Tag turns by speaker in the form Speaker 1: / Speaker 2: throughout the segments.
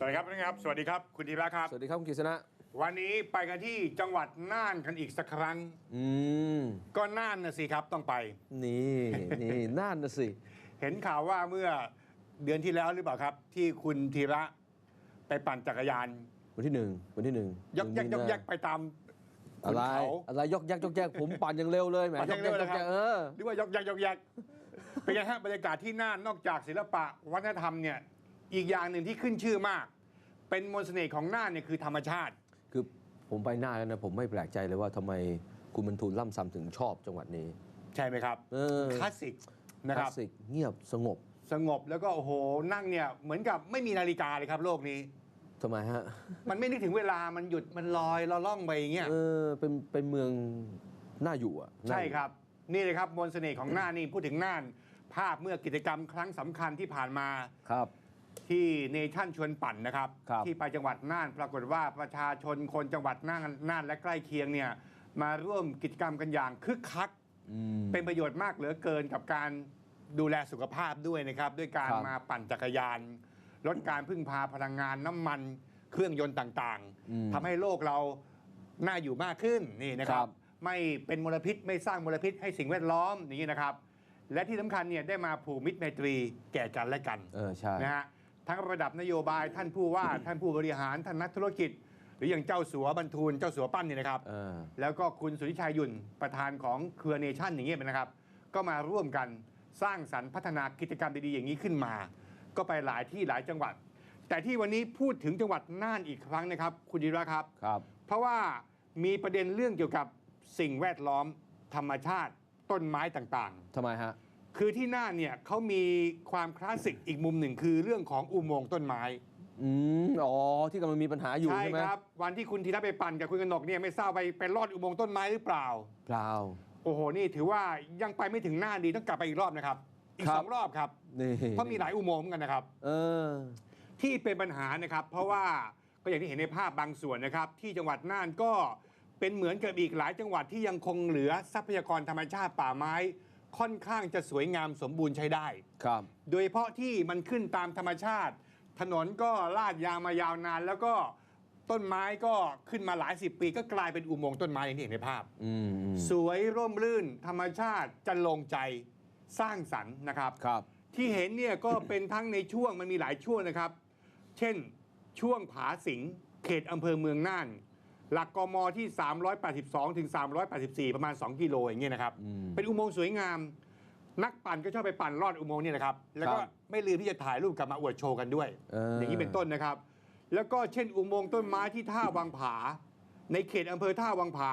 Speaker 1: สวัสดีครับท่านครับ สวัสดีครับ คุณธีระครับ
Speaker 2: สวัสดีครับ คุณกฤษณะ
Speaker 1: วันนี้ไปกันที่จังหวัดน่านกันอีกสักครั้ง
Speaker 2: อืม
Speaker 1: ก็น่านนะสิครับต้องไป
Speaker 2: นี่นี่น่านนะสิ
Speaker 1: เห็นข่าวว่าเมื่อเดือนที่แล้วหรือเปล่าครับ ที่คุณธีระไปปั่นจักรยาน
Speaker 2: วันที่หนึ่งวันที่หนึ่ง
Speaker 1: ยกแยกยกแยกไปตาม
Speaker 2: อะ
Speaker 1: ขุน
Speaker 2: ไร
Speaker 1: เขา
Speaker 2: อะไรยกแยกยกแยกผมปั่นอย่างเร็วเลยแหม
Speaker 1: ปั่น
Speaker 2: ย
Speaker 1: อกย่าง
Speaker 2: แย
Speaker 1: เร็ว
Speaker 2: ก
Speaker 1: เลย
Speaker 2: ยกแยก
Speaker 1: ครับ
Speaker 2: เออ
Speaker 1: หรือว่ายกแยกยกแยกเป็นไงฮะบรรยากาศที่น่านนอกจากศิลปะวัฒนธรรมเนี่ย อีกอย่างหนึ่งที่ขึ้นชื่อมาก เป็นมนต์เสน่ห์ของน่านเนี่ยคือธรรมชาติ
Speaker 2: คือผมไปน่านแล้วนะผมไม่แปลกใจเลยว่าทำไมคุณบรรทูลล่ำซำถึงชอบจังหวัดนี้
Speaker 1: ใช่ไหมครับ
Speaker 2: เออ
Speaker 1: คลาสสิก
Speaker 2: ค
Speaker 1: นะค
Speaker 2: ลา
Speaker 1: รับ
Speaker 2: สสิกเงียบสงบ
Speaker 1: สงบแล้วก็โอ้โหนั่งเนี่ยเหมือนกับไม่มีนาฬิกาเลยครับโลกนี้
Speaker 2: ทำไมฮะ
Speaker 1: มันไม่นึกถึงเวลามันหยุดมันลอยเราล่องไปอย่างเงี้ย
Speaker 2: เออเป็นเป็นเมืองน่าอยู่อะน่า
Speaker 1: ใช่
Speaker 2: อยู่
Speaker 1: ครับ นี่เลยครับมนต์เสน่ห์ของน่านนี่พูดถึงน่าน ภาพเมื่อกิจกรรมครั้งสำคัญที่ผ่านมา
Speaker 2: ครับ
Speaker 1: ที่เนชั่นชวนปั่นนะครับ
Speaker 2: ครับ
Speaker 1: ที่ไปจังหวัดน่านปรากฏว่าประชาชนคนจังหวัดน่านน่านและใกล้เคียงเนี่ยมาร่วมกิจกรรมกันอย่างคึกคัก
Speaker 2: อืม
Speaker 1: เป็นประโยชน์มากเหลือเกินกับการดูแลสุขภาพด้วยนะครับ ด้วยการ
Speaker 2: ครับ
Speaker 1: มาปั่นจักรยาน ลดการพึ่งพาพลังงานน้ำมันเครื่องยนต์ต่าง
Speaker 2: อืม
Speaker 1: ๆทำให้โลกเราน่าอยู่มากขึ้นนี่นะครั
Speaker 2: ครับบ
Speaker 1: ไม่เป็นมลพิษไม่สร้างมลพิษให้สิ่งแวดล้อมอย่างนี้นะครับ และที่สำคัญเนี่ยได้มาผูกมิตรไมตรีแก่กันและกัน
Speaker 2: เออใช่
Speaker 1: นะฮะ ทั้งระดับนโยบายท่านผู้ว่าท่านผู้บริหารท่านนักธุรกิจ หรืออย่างเจ้าสัวบรรทูลเจ้าสัวปั้นเนี่ยนะครับ
Speaker 2: เออ
Speaker 1: แล้วก็คุณสุทธิชัยยุ่นประธานของเครือเนชั่นอย่างเงี้ยนะครับ ก็มาร่วมกันสร้างสรรค์พัฒนากิจกรรมดีๆอย่างนี้ขึ้นมา ก็ไปหลายที่หลายจังหวัด แต่ที่วันนี้พูดถึงจังหวัดน่านอีกครั้งนะครับ คุณดีระครับ
Speaker 2: ครับ
Speaker 1: เพราะว่ามีประเด็นเรื่องเกี่ยวกับสิ่งแวดล้อมธรรมชาติต้นไม้ต่าง
Speaker 2: ทำไมฮะ
Speaker 1: ๆ คือที่น่านเนี่ยเขามีความคลาสสิกอีกมุมหนึ่งคือเรื่องของอุโมงค์ต้นไม้
Speaker 2: อืมอ๋อ ที่กำลังมีปัญหาอยู่
Speaker 1: ใช่
Speaker 2: ใช่ไหม
Speaker 1: ครับ วันที่คุณธีระไปปั่นกับคุณกนกเนี่ยไม่ทราบไปไปลอดอุโมงค์ต้นไม้หรือเปล่า
Speaker 2: เปล่า
Speaker 1: โอ้โห นี่ถือว่ายังไปไม่ถึงหน้าดีต้องกลับไปอีกรอบนะครับ อีก
Speaker 2: ครับ
Speaker 1: สองรอบครับ
Speaker 2: นี่
Speaker 1: เพราะมีหลายอุโมงค์เหมือนกันนะครับ
Speaker 2: เออ
Speaker 1: ที่เป็นปัญหานะครับ เพราะว่าก็อย่างที่เห็นในภาพบางส่วนนะครับ ที่จังหวัดน่านก็เป็นเหมือนกับอีกหลายจังหวัดที่ยังคงเหลือทรัพยากรธรรมชาติป่าไม้ ค่อนข้างจะสวยงามสมบูรณ์ใช้ได้
Speaker 2: ครับ
Speaker 1: โดยเฉพาะที่มันขึ้นตามธรรมชาติ ถนนก็ลาดยางมายาวนาน แล้วก็ต้นไม้ก็ขึ้นมาหลายสิบปี ก็กลายเป็นอุโมงค์ต้นไม้อย่างที่เห็นในภาพ
Speaker 2: อืมอืม
Speaker 1: สวยร่มรื่น ธรรมชาติจะลงใจสร้างสรรค์นะครับ
Speaker 2: ครับ
Speaker 1: ที่เห็นเนี่ยก็เป็นทั้งในช่วงมันมีหลายช่วงนะครับ เช่นช่วงผาสิงเขตอำเภอเมืองน่าน หลักกมที่ 382 ถึง 384 ประมาณ 2 กิโลอย่างเงี้ยนะครับ
Speaker 2: อืม
Speaker 1: เป็นอุโมงค์สวยงาม นักปั่นก็ชอบไปปั่นลอดอุโมงค์เนี่ยนะครับ แล้วก็
Speaker 2: ครับ
Speaker 1: ไม่ลืมที่จะถ่ายรูปกลับมาอวดโชว์กันด้วย
Speaker 2: เออ
Speaker 1: อ
Speaker 2: อ
Speaker 1: ย่างนี้เป็นต้นนะครับ แล้วก็เช่นอุโมงค์ต้นไม้ที่ท่าวังผา ในเขตอำเภอท่าวังผา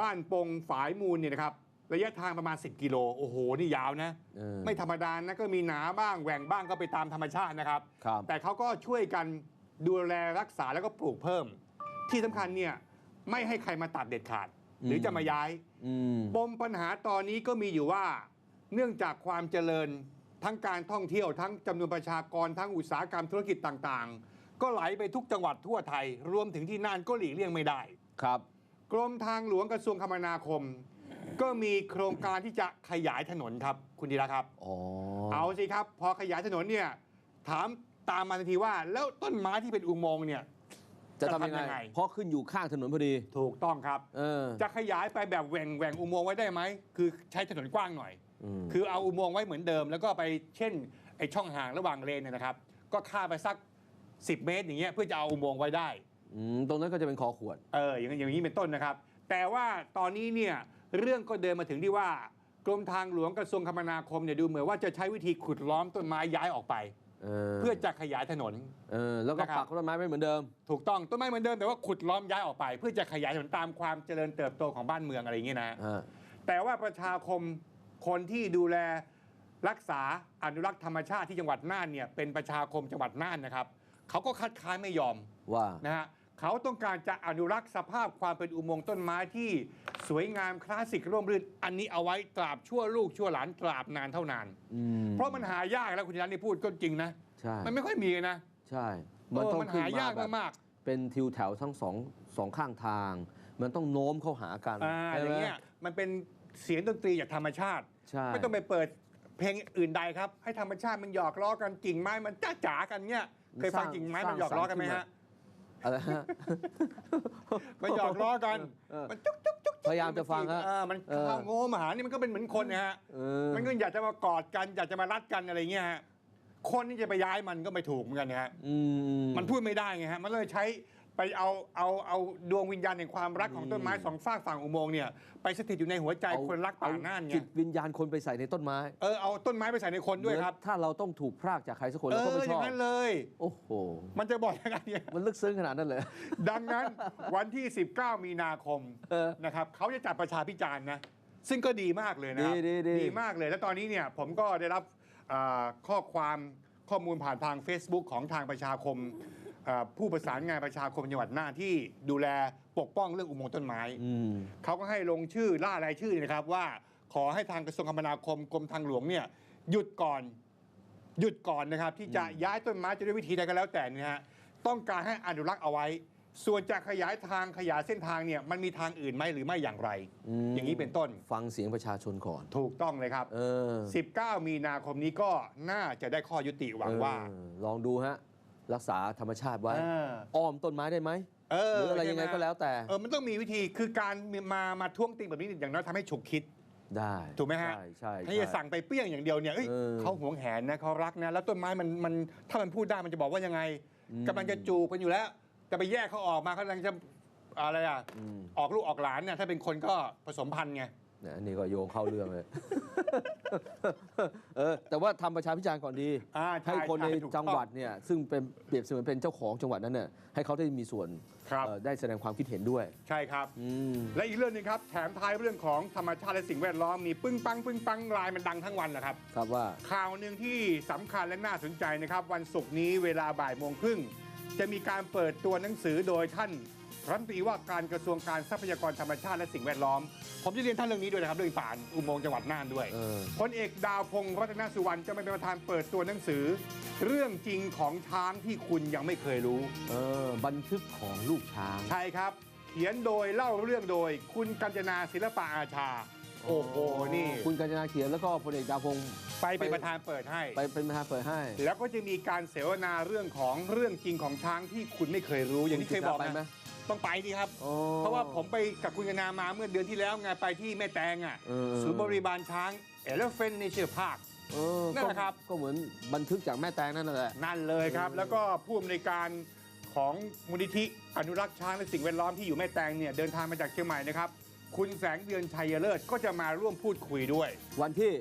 Speaker 1: บ้านปงฝายมูลเนี่ยนะครับ ระยะทางประมาณ 10 กิโล โอ้โห นี่ยาวนะ
Speaker 2: เออ
Speaker 1: ไม่ธรรมดานะ ก็มีหนาบ้างแหว่งบ้างก็ไปตามธรรมชาตินะครับ
Speaker 2: ครับ
Speaker 1: แต่เขาก็ช่วยกันดูแลรักษาแล้วก็ปลูกเพิ่ม ที่สำคัญเนี่ยไม่ให้ใครมาตัดเด็ดขาด หรือจะมาย้าย
Speaker 2: อืม
Speaker 1: ปมปัญหาตอนนี้ก็มีอยู่ว่า เนื่องจากความเจริญทั้งการท่องเที่ยวทั้งจำนวนประชากรทั้งอุตสาหกรรมธุรกิจต่างๆ ก็ไหลไปทุกจังหวัดทั่วไทย รวมถึงที่น่านก็หลีกเลี่ยงไม่ได้
Speaker 2: ครับ
Speaker 1: กรมทางหลวงกระทรวงคมนาคม ก็มีโครงการที่จะขยายถนนครับ คุณดีละครับ
Speaker 2: อ๋อ
Speaker 1: เอาสิครับ พอขยายถนนเนี่ยถามตามมาทันทีว่า แล้วต้นไม้ที่เป็นอุโมงค์เนี่ย
Speaker 2: จะทำยัง
Speaker 1: จะทำยัง
Speaker 2: ไง
Speaker 1: ไง
Speaker 2: เพราะขึ้นอยู่ข้างถนนพอดี
Speaker 1: ถูกต้องครับ
Speaker 2: เออ
Speaker 1: จะขยายไปแบบแหว่งแหว่งอุโมงค์ไว้ได้ไหม คือใช้ถนนกว้างหน่อย
Speaker 2: ม
Speaker 1: คือเอาอุโมงค์ไว้เหมือนเดิม แล้วก็ไปเช่นไอช่องห่างระหว่างเลนเนี่ยนะครับ ก็ค่าไปสัก 10 เมตรอย่างเงี้ยเพื่อจะเอาอุโมงค์ไว้ได้
Speaker 2: มตรงนั้นก็จะเป็นคอขวด
Speaker 1: เอออย่างอย่างนี้เป็นต้นนะครับ แต่ว่าตอนนี้เนี่ยเรื่องก็เดินมาถึงที่ว่ากรมทางหลวงกระทรวงคมนาคมเนี่ยดูเหมือนว่าจะใช้วิธีขุดล้อมต้นไม้ย้ายออกไป
Speaker 2: เออ
Speaker 1: เพื่อจะขยายถนน
Speaker 2: เออแล้วก็
Speaker 1: นะครับ
Speaker 2: ปักต้นไม้ไม่เหมือนเดิม
Speaker 1: ถูกต้องต้นไม้เหมือนเดิมแต่ว่าขุดล้อมย้ายออกไป เพื่อจะขยายถนนตามความเจริญเติบโตของบ้านเมืองอะไรอย่างเงี้ยนะ
Speaker 2: อ่า
Speaker 1: แต่ว่าประชาคมคนที่ดูแลรักษาอนุรักษ์ธรรมชาติที่จังหวัดน่านเนี่ยเป็นประชาคมจังหวัดน่านนะครับเขาก็คัดค้านไม่ยอม
Speaker 2: ว่า
Speaker 1: นะฮะ เขาต้องการจะอนุรักษ์สภาพความเป็นอุโมงค์ต้นไม้ที่สวยงามคลาสสิกร่มรื่น อันนี้เอาไว้ตราบชั่วลูกชั่วหลานตราบนานเท่านาน
Speaker 2: อืม
Speaker 1: เพราะมันหายากแล้วคุณธีรัตน์นี่พูดก็จริงนะ
Speaker 2: ใช่
Speaker 1: มันไม่ค่อยมีนะ
Speaker 2: ใช่
Speaker 1: เออ
Speaker 2: ต้อง
Speaker 1: มัน
Speaker 2: ขึ้
Speaker 1: หายาก
Speaker 2: แบบ
Speaker 1: มาก
Speaker 2: เป็นทิวแถวทั้งสองสองข้างทาง มันต้องโน้มเข้าหากัน
Speaker 1: ๆอ่า
Speaker 2: ใช่
Speaker 1: อ
Speaker 2: ไหม
Speaker 1: ย่างเงี้ยมันเป็นเสียงดนตรีจากธรรมชาติ
Speaker 2: ใช่
Speaker 1: ไม่ต้องไปเปิดเพลงอื่นใดครับ ให้ธรรมชาติมันหยอกล้อกันกิ่งไม้มันจ้าจ๋ากันเนี่ยเคยฟังจริงไหมมันหยอกล้อกันไหมฮะ
Speaker 2: อะไรฮะ
Speaker 1: มันหยอกล้อกัน
Speaker 2: เออ
Speaker 1: มันจุ๊กจุ๊กจุ๊กจุ๊ก
Speaker 2: พยายามจะฟังฮะ
Speaker 1: อ่ามัน
Speaker 2: เออ
Speaker 1: เข้าโง่มาหานี่มันก็เป็นเหมือนคนนะฮะ
Speaker 2: เออ
Speaker 1: มันก็อยากจะมากอดกัน อยากจะมารัดกันอะไรเงี้ยฮะ คนที่จะไปย้ายมันก็ไม่ถูกเหมือนกันนะฮะ
Speaker 2: อืม
Speaker 1: มันพูดไม่ได้ไงฮะ มันเลยใช้ ไปเอาเอาเอาดวงวิญญาณแห่งความรักของต้นไม้สองฝากฝั่งอุโมงค์เนี่ยไปสถิตอยู่ในหัวใจ
Speaker 2: เอา
Speaker 1: คนรักป่าน่านไง
Speaker 2: จิตวิญญาณคนไปใส่ในต้นไม้
Speaker 1: เออเอาต้นไม้ไปใส่ในคนด้วยครับ
Speaker 2: เหมือนถ้าเราต้องถูกพรากจากใครสักคน
Speaker 1: เอ
Speaker 2: เราก็
Speaker 1: อ
Speaker 2: ไม่
Speaker 1: อ
Speaker 2: ชอย่างบ
Speaker 1: นั้นเลย
Speaker 2: โอ้โห
Speaker 1: มันจะบอกยังไงเนี่ย
Speaker 2: มันลึกซึ้งขนาดนั้นเลย
Speaker 1: ดังนั้นวันที่ 19 มีนาคม
Speaker 2: เออ
Speaker 1: นะครับเขาจะจัดประชาพิจารณ์นะซึ่งก็ดีมากเลยนะครับ
Speaker 2: ดีดีดี
Speaker 1: มากเลย แล้วตอนนี้เนี่ยผมก็ได้รับอ่าข้อความข้อมูลผ่านทาง Facebook ของทางประชาคมอ่า ผู้ประสานงานประชาคมจังหวัดน่านที่ดูแลปกป้องเรื่องอุโมงค์ต้นไม้
Speaker 2: อืม
Speaker 1: เขาก็ให้ลงชื่อล่ารายชื่อนะครับว่าขอให้ทางกระทรวงคมนาคมกรมทางหลวงเนี่ยหยุดก่อนหยุดก่อนนะครับ ที่จะย้ายต้นไม้จะด้วยวิธีใดก็แล้วแต่เนะฮะต้องการให้อนุรักษ์เอาไว้ ส่วนจะขยายทางขยายเส้นทางเนี่ยมันมีทางอื่นไหมหรือไม่อย่างไร
Speaker 2: ม
Speaker 1: อย่างนี้เป็นต้น
Speaker 2: ฟังเสียงประชาชนก่อน
Speaker 1: ถูกต้องเลยครับ
Speaker 2: เออ
Speaker 1: 19 มีนาคมนี้ก็น่าจะได้ข้อยุติหวังว่า
Speaker 2: เออลองดูฮะ รักษาธรรมชาติไว้
Speaker 1: เออ
Speaker 2: อ้อมต้นไม้ได้ไหม
Speaker 1: เอ
Speaker 2: ห
Speaker 1: อ
Speaker 2: รืออะไรยังไง
Speaker 1: ใช่หม
Speaker 2: ก็แล้วแต่
Speaker 1: เออมันต้องมีวิธีคือการมามาท้วงติงแบบนี้อย่างน้อยทำให้ฉุกคิด
Speaker 2: ได้
Speaker 1: ถูกไหมฮะ
Speaker 2: ใช่ใช่
Speaker 1: ถ้าจะสั่งไปเปี้ยงอย่างเดียวเนี่ยเอ้ย
Speaker 2: เออ
Speaker 1: เขาหวงแหนนะเขารักนะแล้วต้นไม้มันมันถ้ามันพูดได้มันจะบอกว่ายังไง
Speaker 2: อืม
Speaker 1: กำลังจะจูบกันอยู่แล้ว จะไปแยกเขาออกมาเขากำลังจะอะไรอะ
Speaker 2: อืม
Speaker 1: ออกลูกออกหลานเนี่ยถ้าเป็นคนก็ผสมพันธุ์ไง
Speaker 2: เนี่ยอันนี้ก็โยงเข้าเรื่องเลย เออ แต่ว่าทำประชาพิจารณ์ก่อนดี
Speaker 1: อ่า
Speaker 2: ให้คนใน
Speaker 1: ช่ถูก
Speaker 2: จังหวัดเนี่ย ซึ่งเป็นเปรียบเสมือนเป็นเจ้าของจังหวัดนั้นเนี่ยให้เขาได้มีส่วน
Speaker 1: ครับ
Speaker 2: เอ่อได้แสดงความคิดเห็นด้วย
Speaker 1: ใช่ครับ
Speaker 2: อืม
Speaker 1: และอีกเรื่องหนึงครับ แถมท้ายเรื่องของธรรมชาติและสิ่งแวดล้อมมีปึ้งปังปึ้งปังลายมันดังทั้งวันนะครับ
Speaker 2: ครับว่า
Speaker 1: ข่าวหนึ่งที่สำคัญและน่าสนใจนะครับ วันศุกร์นี้เวลาบ่ายโมงครึ่ง จะมีการเปิดตัวหนังสือโดยท่าน รัฐมนตรีว่าการกระทรวงการทรัพยากรธรรมชาติและสิ่งแวดล้อม ผมจะเรียนท่านเรื่องนี้ด้วยนะครับเรื่องป่าอุโมงค์จังหวัดน่านด้วย
Speaker 2: เออ
Speaker 1: พลเอกดาวพงศ์รัตนสุวรรณจะมาเป็นประธานเปิดตัวหนังสือ เรื่องจริงของช้างที่คุณยังไม่เคยรู้
Speaker 2: เออ บันทึกของลูกช้าง
Speaker 1: ใช่ครับ เขียนโดยเล่าเรื่องโดย คุณกัญจนาศิลปะอาชา โอ้โหนี่
Speaker 2: คุณกัญจนาเขียนแล้วก็พลเอกดาวพงศ์
Speaker 1: ไปเป็นประธานเปิดให้
Speaker 2: ไปเป็นประธานเปิดให้
Speaker 1: แล้วก็จะมีการเสวนาเรื่องของเรื่องจริงของช้างที่คุณไม่เคยรู้อย่างที่เคยบอก
Speaker 2: ไปไหม
Speaker 1: นะ ต้องไปดีครับ
Speaker 2: อ๋อ
Speaker 1: เพราะว่าผมไปกับคุณกนามาเมื่อเดือนที่แล้วไงไปที่แม่แตงอะ
Speaker 2: เออ
Speaker 1: ศูนย์บริบาลช้างเอลเฟนในเชือภาค
Speaker 2: เออ
Speaker 1: นั่นแหละครับ
Speaker 2: ก็เหมือนบันทึกจากแม่แตงนั่นแหละ
Speaker 1: นั่นเลยครับ
Speaker 2: เออ
Speaker 1: แล้วก็ผู้อำนวยการของมูลนิธิอนุรักษ์ช้างและสิ่งแวดล้อมที่อยู่แม่แตงเนี่ยเดินทางมาจากเชียงใหม่นะครับ คุณแสงเดือนชัยเลิศก็จะมาร่วมพูดคุยด้วย
Speaker 2: วันที่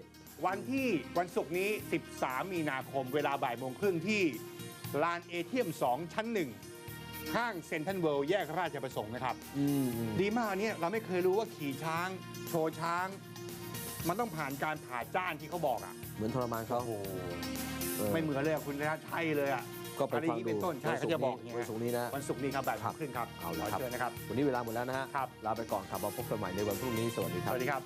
Speaker 1: วันที่วันศุกร์นี้ 13 มีนาคมเวลาบ่ายโมงครึ่งที่ลานเอเทียม 2 ชั้น 1 ข้างเซ็นทรัลเวิลด์แยกราชประสงค์นะครับ
Speaker 2: อืมอืม
Speaker 1: ดีมากเนี่ยเราไม่เคยรู้ว่าขี่ช้าง โชว์ช้าง มันต้องผ่านการผ่าจ้านที่เขาบอกอะ
Speaker 2: เหมือนทรมานเขาเออ
Speaker 1: ไม่เหมือนเลยอะคุณนะใช่เลยอะ
Speaker 2: ก็ไปฟัง
Speaker 1: อันนี้
Speaker 2: ดู
Speaker 1: เป็นต้นใช่เขาจะบอกอย่างเงี้ย
Speaker 2: วันศุกร์นี้นะ
Speaker 1: วันศุกร์นี้ครับบ่ายโมงครึ่งครับ
Speaker 2: เอา
Speaker 1: ข
Speaker 2: ละ
Speaker 1: อ
Speaker 2: ครับ
Speaker 1: เชิญนะครับ
Speaker 2: วันนี้เวลาหมดแล้วนะฮะ
Speaker 1: ครับ
Speaker 2: ลาไปก่อนครับมาพบกันใหม่ในวันพรุ่งนี้สวัสดีค
Speaker 1: ส
Speaker 2: รับ
Speaker 1: วัสดีครับ